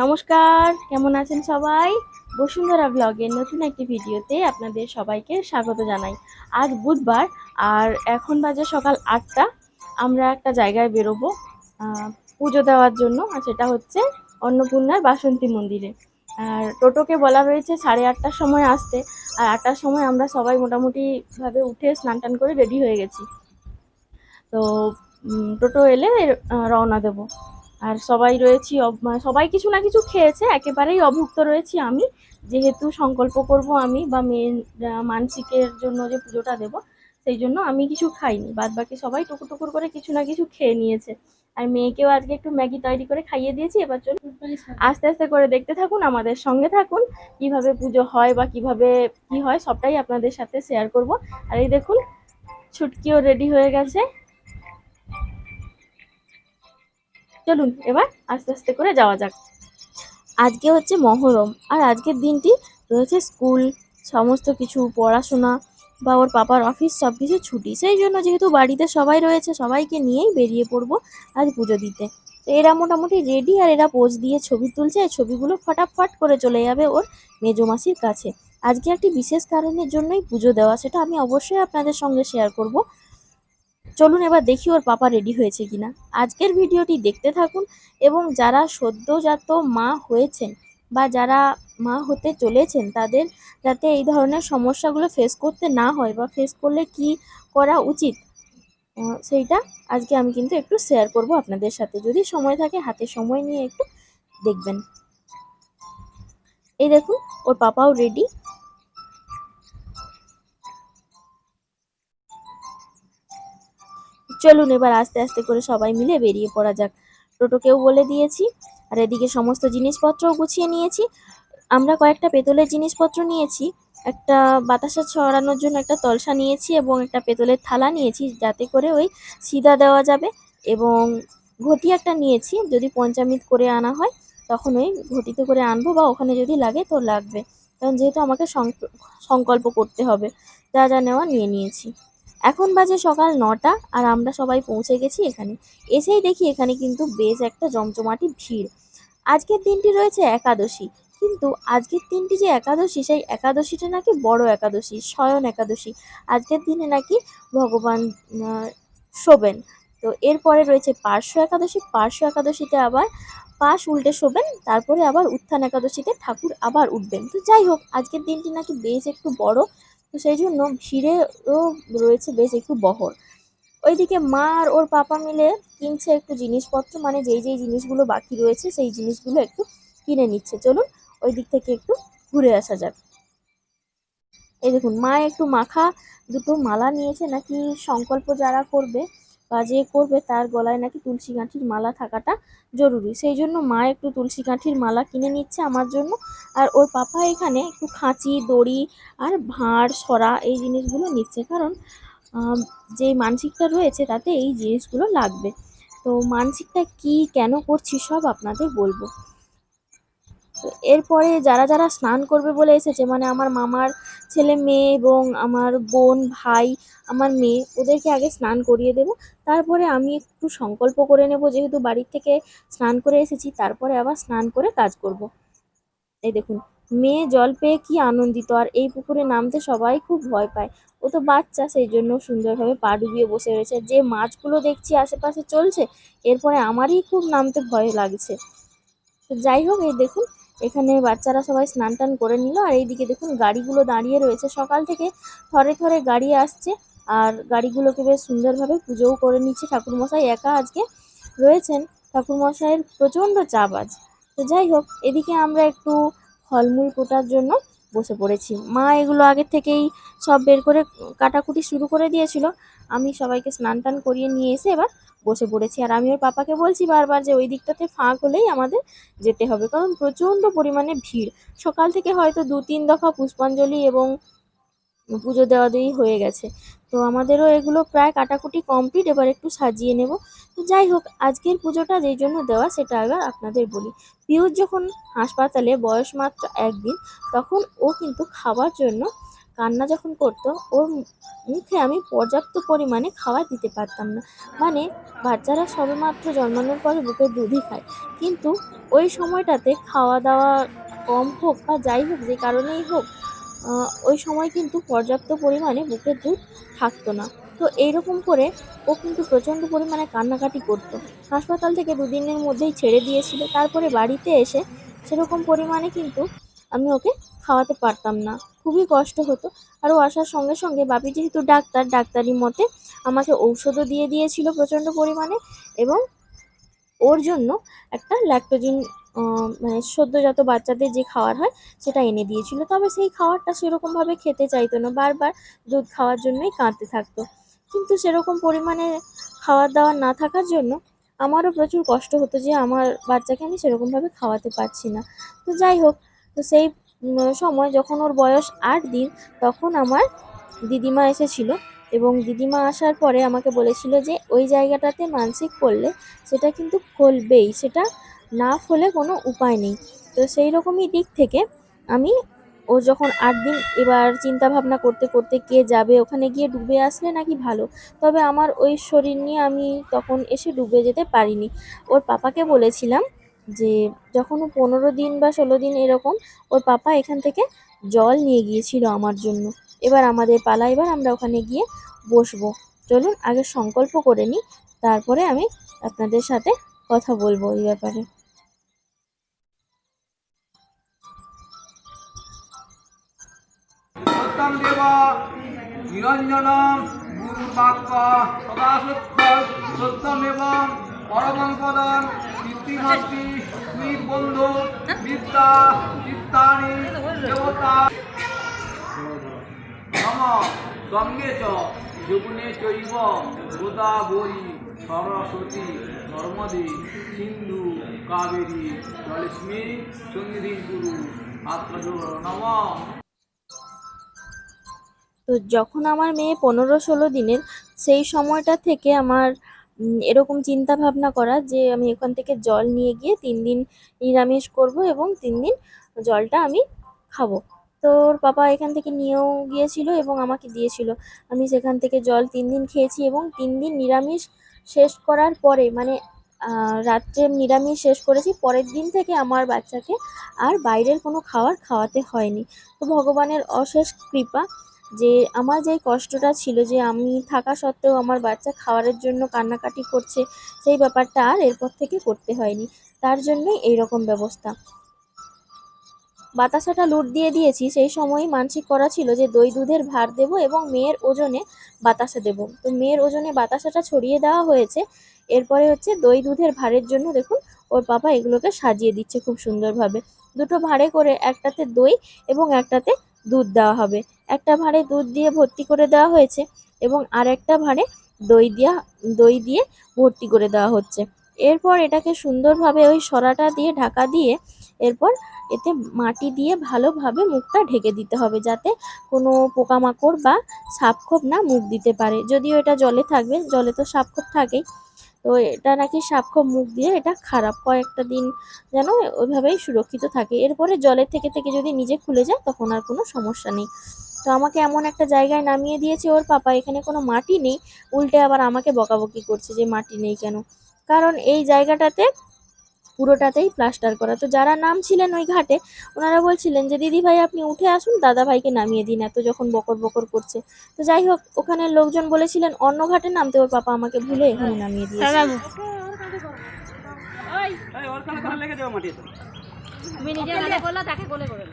নমস্কার, কেমন আছেন সবাই? বসুন্ধরা ব্লগের নতুন একটি ভিডিওতে আপনাদের সবাইকে স্বাগত জানাই। আজ বুধবার, আর এখন বাজে সকাল আটটা। আমরা একটা জায়গায় বেরোবো পুজো দেওয়ার জন্য, আর সেটা হচ্ছে অন্নপূর্ণার বাসন্তী মন্দিরে। আর টোটোকে বলা রয়েছে সাড়ে আটটার সময় আসতে, আর আটটার সময় আমরা সবাই মোটামুটিভাবে উঠে স্নান টান করে রেডি হয়ে গেছি। তো টোটো এলে রওনা দেবো। আর সবাই রয়েছি মানে সবাই কিছু না কিছু খেয়েছে, একেবারেই অভুক্ত রয়েছি আমি। যেহেতু সংকল্প করব আমি বা মেয়ের মানসিকের জন্য যে পুজোটা দেব, সেই জন্য আমি কিছু খাইনি। বাদ বাকি সবাই টুকুর টুকুর করে কিছু না কিছু খেয়ে নিয়েছে। আর মেয়েকেও আজকে একটু ম্যাগি তৈরি করে খাইয়ে দিয়েছি, এবার চলুন আস্তে আস্তে করে দেখতে থাকুন, আমাদের সঙ্গে থাকুন, কীভাবে পুজো হয় বা কীভাবে কি হয়, সবটাই আপনাদের সাথে শেয়ার করব। আর এই দেখুন, ছুটকিও রেডি হয়ে গেছে। চলুন এবার আস্তে আস্তে করে যাওয়া যাক। আজকে হচ্ছে মহরম, আর আজকের দিনটি রয়েছে স্কুল, সমস্ত কিছু, পড়াশোনা বা ওর পাপার অফিস সব কিছু ছুটি। সেই জন্য যেহেতু বাড়িতে সবাই রয়েছে, সবাইকে নিয়েই বেরিয়ে পড়ব আজ পুজো দিতে। তো এরা মোটামুটি রেডি আর এরা পোজ দিয়ে ছবি তুলছে, এই ছবিগুলো ফটাফট করে চলে যাবে ওর মেজো মাসির কাছে। আজকে একটি বিশেষ কারণের জন্যই পুজো দেওয়া, সেটা আমি অবশ্যই আপনাদের সঙ্গে শেয়ার করব। চলুন এবার দেখি ওর পাপা রেডি হয়েছে কিনা। আজকের ভিডিওটি দেখতে থাকুন এবং যারা সদ্যজাত মা হয়েছেন বা যারা মা হতে চলেছেন তাদের যাতে এই ধরনের সমস্যাগুলো ফেস করতে না হয় বা ফেস করলে কি করা উচিত সেইটা আজকে আমি কিন্তু একটু শেয়ার করব আপনাদের সাথে। যদি সময় থাকে হাতে সময় নিয়ে একটু দেখবেন। এই দেখুন, ওর পাপাও রেডি চলুন এবার আস্তে আস্তে করে সবাই মিলে বেরিয়ে পড়া যাক। টোটোকেও বলে দিয়েছি, আর এদিকে সমস্ত জিনিসপত্রও গুছিয়ে নিয়েছি। আমরা কয়েকটা পেতলের জিনিসপত্র নিয়েছি, একটা বাতাসা ছড়ানোর জন্য একটা তলসা নিয়েছি এবং একটা পেতলের থালা নিয়েছি যাতে করে ওই সিদা দেওয়া যাবে এবং ঘটি একটা নিয়েছি, যদি পঞ্চামিত করে আনা হয় তখন ওই ঘটিতে করে আনব বা ওখানে যদি লাগে তো লাগবে। কারণ যেহেতু আমাকে সংক- সংকল্প করতে হবে, যা যা নেওয়া নিয়ে নিয়েছি। এখন বাজে সকাল নটা আর আমরা সবাই পৌঁছে গেছি এখানে। এসেই দেখি এখানে কিন্তু বেশ একটা জমজমাটি ভিড়। আজকের দিনটি রয়েছে একাদশী, কিন্তু আজকের দিনটি যে একাদশী, সেই একাদশীটা নাকি বড় একাদশী শয়ন একাদশী। আজকের দিনে নাকি ভগবান শোবেন। তো এরপরে রয়েছে পার্শ্ব একাদশী। পার্শ্ব একাদশীতে আবার পাশ উল্টে শোবেন, তারপরে আবার উত্থান একাদশীতে ঠাকুর আবার উঠবেন। তো যাই হোক, আজকের দিনটি নাকি বেশ একটু বড় তো সেই জন্য ভিড়েও রয়েছে বেশ একটু বহর। ওইদিকে মা আর ওর পাপা মিলে কিনছে একটু জিনিসপত্র মানে যেই যেই জিনিসগুলো বাকি রয়েছে সেই জিনিসগুলো একটু কিনে নিচ্ছে। চলুন ওই দিক থেকে একটু ঘুরে আসা যাক। এই দেখুন, মা একটু মাখা দুটো মালা নিয়েছে, নাকি সংকল্প যারা করবে বা যে করবে, তার গলায় নাকি তুলসী গাঁঠির মালা থাকাটা জরুরি। সেই জন্য মা একটু তুলসী গাঁঠির মালা কিনে নিচ্ছে আমার জন্য। আর ওর পাপা এখানে একটু খাঁচি, দড়ি আর ভাঁড়, সরা এই জিনিসগুলো নিচ্ছে। কারণ যে মানসিকটা রয়েছে তাতে এই জিনিসগুলো লাগবে। তো মানসিকটা কি, কেন করছি সব আপনাদের বলব। এরপরে যারা যারা স্নান করবে বলে এসেছে মানে আমার মামার ছেলে মেয়ে এবং আমার বোন, ভাই, আমার মেয়ে, ওদেরকে আগে স্নান করিয়ে দেব। তারপরে আমি একটু সংকল্প করে নেব, যেহেতু বাড়ির থেকে স্নান করে এসেছি, তারপরে আবার স্নান করে কাজ করব। এই দেখুন, মেয়ে জল পেয়ে কি আনন্দিত, আর এই পুকুরে নামতে সবাই খুব ভয় পায়। ও তো বাচ্চা, সেই জন্য সুন্দরভাবে পা ডুবিয়ে বসে রয়েছে। যে মাছগুলো দেখছি আশেপাশে চলছে, এরপরে আমারই খুব নামতে ভয় লাগছে। তো যাই হোক, এই দেখুন এখানে বাচ্চারা সবাই স্নান টান করে নিল, আর এইদিকে দেখুন গাড়িগুলো দাঁড়িয়ে রয়েছে। সকাল থেকে থরে থরে গাড়ি আসছে, আর গাড়িগুলোকে বেশ সুন্দরভাবে পুজোও করে নিচ্ছে ঠাকুরমশাই। একা আজকে রয়েছেন, ঠাকুরমশাইয়ের প্রচণ্ড চাপ আজ। তো যাই হোক, এদিকে আমরা একটু ফলমূল কোটার জন্য বসে পড়েছি। মা এগুলো আগের থেকেই সব বের করে কাটাকুটি শুরু করে দিয়েছিল। আমি সবাইকে স্নান টান করিয়ে নিয়ে এসে এবার বসে পড়েছি। আর আমি ওর পাপাকে বলছি বারবার যে ওই দিকটাতে ফাঁক হলেই আমাদের যেতে হবে। কারণ প্রচণ্ড পরিমাণে ভিড়। সকাল থেকে হয়তো দু তিন দফা পুষ্পাঞ্জলি এবং পুজো দেওয়া দেওয়ি হয়ে গেছে। তো আমাদেরও এগুলো প্রায় কাটাকুটি কমপ্লিট এবার একটু সাজিয়ে নেব। তো যাই হোক, আজকের পুজোটা যেই জন্য দেওয়া সেটা আবার আপনাদের বলি। পিয়ুষ যখন হাসপাতালে, বয়স মাত্র একদিন, তখন ও কিন্তু খাওয়ার জন্য কান্না যখন করতো, ওর মুখে আমি পর্যাপ্ত পরিমাণে খাবার দিতে পারতাম না। মানে বাচ্চারা সবেমাত্র জন্মানোর পরে বুকের দুধই খায়। কিন্তু ওই সময়টাতে খাওয়া দাওয়া কম হোক বা যাই হোক, যে কারণেই হোক ওই সময় কিন্তু পর্যাপ্ত পরিমাণে বুকের দুধ থাকতো না। তো এইরকম করে ও কিন্তু প্রচণ্ড পরিমাণে কান্নাকাটি করতো। হাসপাতাল থেকে দুদিনের মধ্যেই ছেড়ে দিয়েছিল। তারপরে বাড়িতে এসে সেরকম পরিমাণে কিন্তু আমি ওকে খাওয়াতে পারতাম না। খুবই কষ্ট হতো। আর ও আসার সঙ্গে সঙ্গে বাপি যেহেতু ডাক্তার, ডাক্তারি মতে আমাকে ঔষধও দিয়ে দিয়েছিল প্রচণ্ড পরিমাণে এবং ওর জন্য একটা ল্যাক্টোজিন মানে সদ্যজাত বাচ্চাদের যে খাওয়ার হয়, সেটা এনে দিয়েছিল। তবে সেই খাওয়ারটা সেরকমভাবে খেতে চাইতো না। বারবার দুধ খাওয়ার জন্যই কাঁদতে থাকতো। কিন্তু সেরকম পরিমাণে খাবার দাওয়ার না থাকার জন্য আমারও প্রচুর কষ্ট হতো যে আমার বাচ্চাকে আমি সেরকমভাবে খাওয়াতে পারছি না। তো যাই হোক, তো সেই সময় যখন ওর বয়স আট দিন, তখন আমার দিদিমা এসেছিল এবং দিদিমা আসার পরে আমাকে বলেছিল যে ওই জায়গাটাতে মানসিক করলে সেটা কিন্তু ফলবেই সেটা না ফলে কোনো উপায় নেই। তো সেই রকমই দিক থেকে আমি ও যখন আট দিন এবার চিন্তা ভাবনা করতে করতে কে যাবে, ওখানে গিয়ে ডুবে আসলে নাকি ভালো? তবে আমার ওই শরীর নিয়ে আমি তখন এসে ডুবে যেতে পারিনি। ওর পাপাকে বলেছিলাম যে, যখন ও পনেরো দিন বা ষোলো দিন এরকম ওর পাপা এখান থেকে জল নিয়ে গিয়েছিল আমার জন্য। এবার আমাদের পালা, এবার আমরা ওখানে গিয়ে বসবো। চলুন আগে সংকল্প করে নিই, তারপরে আমি আপনাদের সাথে কথা বলব এই ব্যাপারে। সত্যম দেব। নিরঞ্জনম গুরুবাক্য সদা সত্য সত্যমেব পরমং পদম। কীর্তিমস্তি তুই বন্ধু বিদ্যা চিত্তানি দেবতা। নম, গঙ্গে চ, যমুনে চৈব, গোদাবরী, সরস্বতী, নর্মদে, সিন্ধু, কাবেরী জলস্মী সন্নিধি গুরু আত্মজোর নম। তো যখন আমার মেয়ে পনেরো ষোলো দিনের, সেই সময়টা থেকে আমার এরকম চিন্তা ভাবনা করা যে আমি ওখান থেকে জল নিয়ে গিয়ে তিন দিন নিরামিষ করব এবং তিন দিন জলটা আমি খাব। তো ওর পাপা এখান থেকে নিয়েও গিয়েছিল এবং আমাকে দিয়েছিল। আমি সেখান থেকে জল তিন দিন খেয়েছি এবং তিন দিন নিরামিষ শেষ করার পরে মানে রাত্রে নিরামিষ শেষ করেছি, পরের দিন থেকে আমার বাচ্চাকে আর বাইরের কোনো খাবার খাওয়াতে হয়নি। তো ভগবানের অশেষ কৃপা যে আমার যে কষ্টটা ছিল যে আমি থাকা সত্ত্বেও আমার বাচ্চা খাওয়ারের জন্য কান্নাকাটি করছে, সেই ব্যাপারটা আর এরপর থেকে করতে হয়নি। তার জন্যই এই রকম ব্যবস্থা। বাতাসাটা লুট দিয়ে দিয়েছি, সেই সময়ই মানসিক করা ছিল যে দই দুধের ভার দেব এবং মেয়ের ওজনে বাতাসা দেব। তো মেয়ের ওজনে বাতাসাটা ছড়িয়ে দেওয়া হয়েছে। এরপরে হচ্ছে দই দুধের ভারের জন্য দেখুন, ওর পাপা এগুলোকে সাজিয়ে দিচ্ছে খুব সুন্দরভাবে। দুটো ভাঁড়ে করে একটাতে দই এবং একটাতে দুধ দেওয়া হবে। একটা ভাঁড়ে দুধ দিয়ে ভর্তি করে দেওয়া হয়েছে এবং আর একটা ভাঁড়ে দই দিয়া, দই দিয়ে ভর্তি করে দেওয়া হচ্ছে। এরপর এটাকে সুন্দরভাবে ওই সরাটা দিয়ে, ঢাকা দিয়ে এরপর এতে মাটি দিয়ে ভালোভাবে মুখটা ঢেকে দিতে হবে যাতে কোনো পোকামাকড় বা সাপখোপ না মুখ দিতে পারে। যদিও এটা জলে থাকবে, জলে তো সাপখোপ থাকেই। তো এটা নাকি সাপখোপ মুখ দিয়ে, এটা খারাপ কয়েকটা দিন যেন ওইভাবেই সুরক্ষিত থাকে। এরপরে জলের থেকে থেকে যদি নিজে খুলে যায়, তখন আর কোনো সমস্যা নেই। তো আমাকে এমন একটা জায়গায় নামিয়ে দিয়েছে ওর পাপা, এখানে কোনো মাটি নেই। উল্টে আবার আমাকে বকাবকি করছে যে মাটি নেই কেন? কারণ এই জায়গাটাতে পুরোটাতেই প্লাস্টার করা। তো যারা নামছিলেন ওই ঘাটে ওনারা বলছিলেন যে দিদি ভাই আপনি উঠে আসুন দাদা ভাইকে নামিয়ে দিন এত যখন বকর বকর করছে। তো যাই হোক ওখানে লোকজন বলেছিলেন অন্য ঘাটে নামতে ওর পাপা আমাকে ভুলে এখানে নামিয়ে দিয়েছে। নিজে তাকে কোলে করে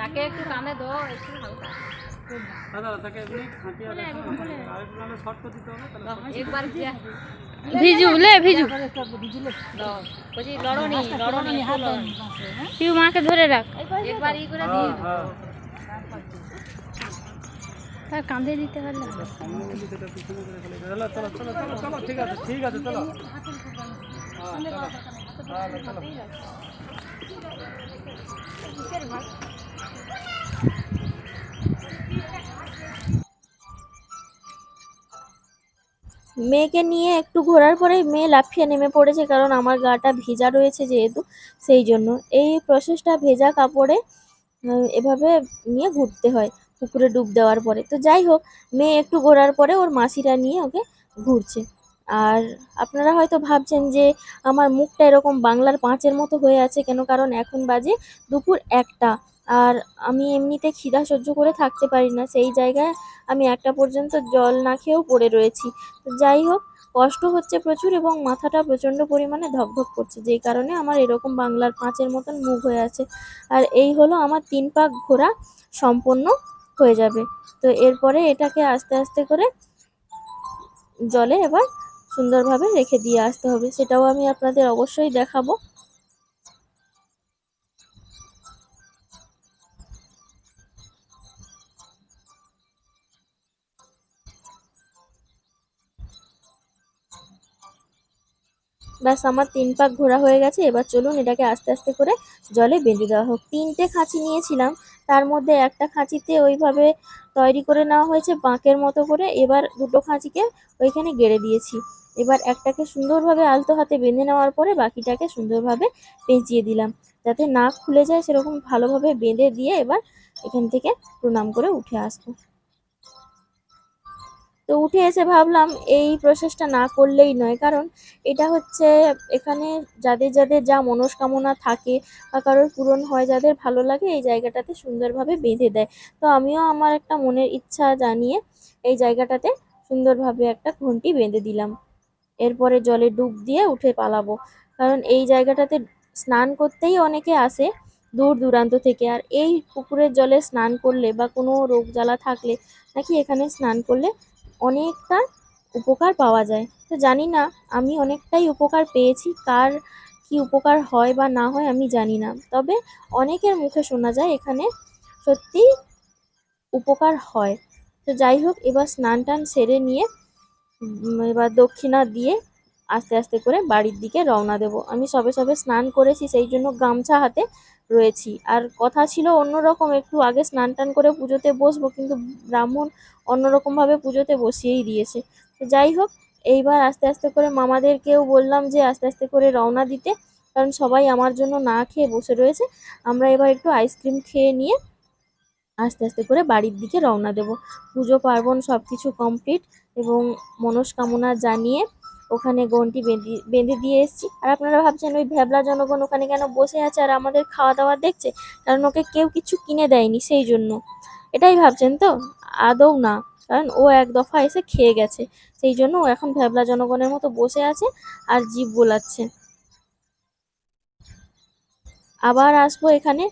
তাকে একটু কানে দো একটু হালকা। ভিজু লে ভিজু। তুই মাকে ধরে রাখ। একবার ই করে দিই হ্যাঁ। তার কাঁধে দিতে পারলে চলো চলো চলো চলো চলো ঠিক আছে ঠিক আছে চলো। হ্যাঁ, চলো। মেয়েকে নিয়ে একটু ঘোরার পরে মেয়ে লাফিয়ে নেমে পড়েছে, কারণ আমার গাটা ভেজা রয়েছে যেহেতু, সেই জন্য। এই প্রসেসটা ভেজা কাপড়ে এভাবে নিয়ে ঘুরতে হয় পুকুরে ডুব দেওয়ার পরে। তো যাই হোক, মেয়ে একটু ঘোরার পরে ওর মাসিরা নিয়ে ওকে ঘুরছে। আর আপনারা হয়তো ভাবছেন যে আমার মুখটা এরকম বাংলার পাঁচের মতো হয়ে আছে কেন? কারণ এখন বাজে দুপুর একটা আর আমি এমনিতে খিদা সহ্য করে থাকতে পারি না। সেই জায়গায় আমি একটা পর্যন্ত জল না খেয়েও পড়ে রয়েছি। তো যাই হোক, কষ্ট হচ্ছে প্রচুর এবং মাথাটা প্রচণ্ড পরিমাণে ধকধক করছে। যেই কারণে আমার এরকম বাংলার পাঁচের মতন মুখ হয়ে আছে। আর এই হলো আমার তিন পাক ঘোরা সম্পন্ন হয়ে যাবে। তো এরপরে এটাকে আস্তে আস্তে করে জলে এবার সুন্দরভাবে রেখে দিয়ে আসতে হবে। সেটাও আমি আপনাদের অবশ্যই দেখাবো। ব্যাস, আমার তিন পাক ঘোরা হয়ে গেছে। এবার চলুন এটাকে আস্তে আস্তে করে জলে বেঁধে দেওয়া হোক। তিনটে খাঁচি নিয়েছিলাম। তার মধ্যে একটা খাঁচিতে ওইভাবে তৈরি করে নেওয়া হয়েছে বাঁকের মতো করে। এবার দুটো খাঁচিকে ওইখানে গেড়ে দিয়েছি। এবার একটাকে সুন্দরভাবে আলতো হাতে বেঁধে নেওয়ার পরে বাকিটাকে সুন্দরভাবে পেঁচিয়ে দিলাম। যাতে না খুলে যায় সেরকম ভালোভাবে বেঁধে দিয়ে এবার এখান থেকে প্রণাম করে উঠে আসব। তো উঠে এসে ভাবলাম এই প্রসেসটা না করলেই নয়, কারণ এটা হচ্ছে এখানে যাদের যাদের যা মনস্কামনা থাকে বা কারোর পূরণ হয়, যাদের ভালো লাগে এই জায়গাটাতে সুন্দরভাবে বেঁধে দেয়। তো আমিও আমার একটা মনের ইচ্ছা জানিয়ে এই জায়গাটাতে সুন্দরভাবে একটা ঘন্টি বেঁধে দিলাম। এরপরে জলে ডুব দিয়ে উঠে পালাবো। কারণ এই জায়গাটাতে স্নান করতেই অনেকে আসে দূর দূরান্ত থেকে। আর এই পুকুরের জলে স্নান করলে বা কোনো রোগ জ্বালা থাকলে নাকি এখানে স্নান করলে অনেকটা উপকার পাওয়া যায়। তো জানি না, আমি অনেকটাই উপকার পেয়েছি, কার কি উপকার হয় বা না হয় আমি জানি না। তবে অনেকের মুখে শোনা যায় এখানে সত্যি উপকার হয়। তো যাই হোক, এবার স্নান টান সেরে নিয়ে এবার দক্ষিণা দিয়ে আস্তে আস্তে করে বাড়ির দিকে রওনা দেব। আমি সবে সবে স্নান করেছি, সেই জন্য গামছা হাতে রয়েছি। আর কথা ছিল অন্যরকম, একটু আগে স্নান টান করে পুজোতে বসবো, কিন্তু ব্রাহ্মণ অন্যরকমভাবে পুজোতে বসিয়েই দিয়েছে। তো যাই হোক, এইবার আস্তে আস্তে করে মামাদেরকেও বললাম যে আস্তে আস্তে করে রওনা দিতে, কারণ সবাই আমার জন্য না খেয়ে বসে রয়েছে। আমরা এবার একটু আইসক্রিম খেয়ে নিয়ে আস্তে আস্তে করে বাড়ির দিকে রওনা দেব। পুজো পার্বণ সব কিছু কমপ্লিট এবং মনস্কামনা জানিয়ে ওখানে গন্টি বেঁধে বেঁধে দিয়ে এসেছি। আর আপনারা ভাবছেন ওই ভ্যাবলা জনগণ ওখানে কেন বসে আছে আর আমাদের খাওয়া দাওয়া দেখছে? কারণ ওকে কেউ কিছু কিনে দেয়নি সেই জন্য। এটাই ভাবছেন তো? আদৌ না। কারণ ও এক দফা এসে খেয়ে গেছে। সেই জন্য ও এখন ভ্যাবলা জনগণের মতো বসে আছে আর জীব বোলাচ্ছে। আবার আসব এখানে।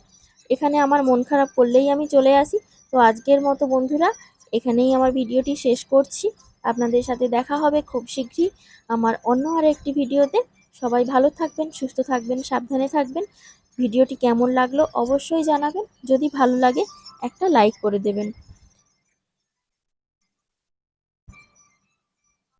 এখানে আমার মন খারাপ করলেই আমি চলে আসি। তো আজকের মতো বন্ধুরা, এখানেই আমার ভিডিওটি শেষ করছি। আপনাদের সাথে দেখা হবে খুব শীঘ্রই আমার অন্য আর একটি ভিডিওতে। সবাই ভালো থাকবেন, সুস্থ থাকবেন, সাবধানে থাকবেন। ভিডিওটি কেমন লাগল অবশ্যই জানাবেন। যদি ভালো লাগে, একটা লাইক করে দেবেন।